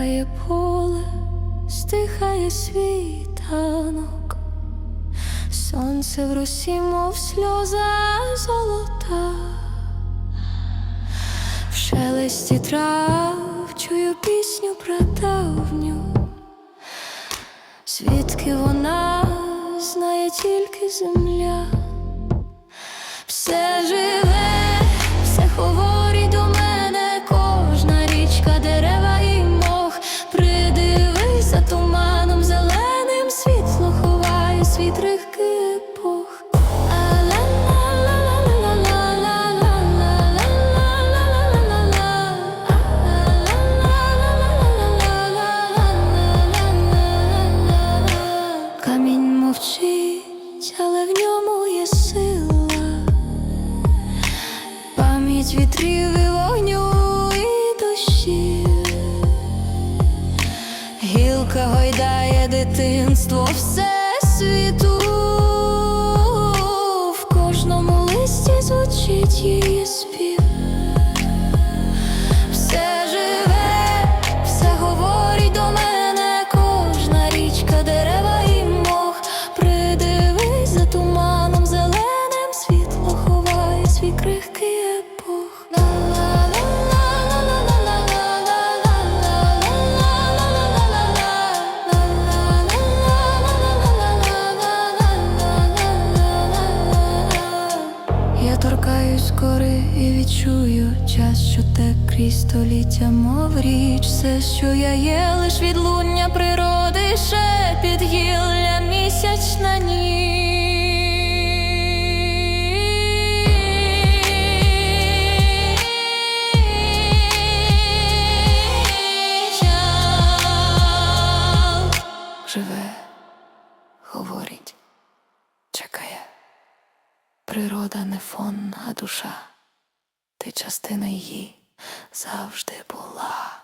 дихає поле, стихає світанок, сонце в росі, мов сльоза золота, в шелесті трав чую пісню прадавню, звідки вона знає тільки земля. Все живе, світ рихки. Камінь мовчить, але в ньому є сила, пам'ять вітрів вогню і дощів. Гілка гойдає дитинство в гори і відчую час, що те крізь століття, мов річ, все, що я є, лиш відлуння природи, шепіт гілля місячна ніч. Природа не фон, а душа. Ти частина її завжди була.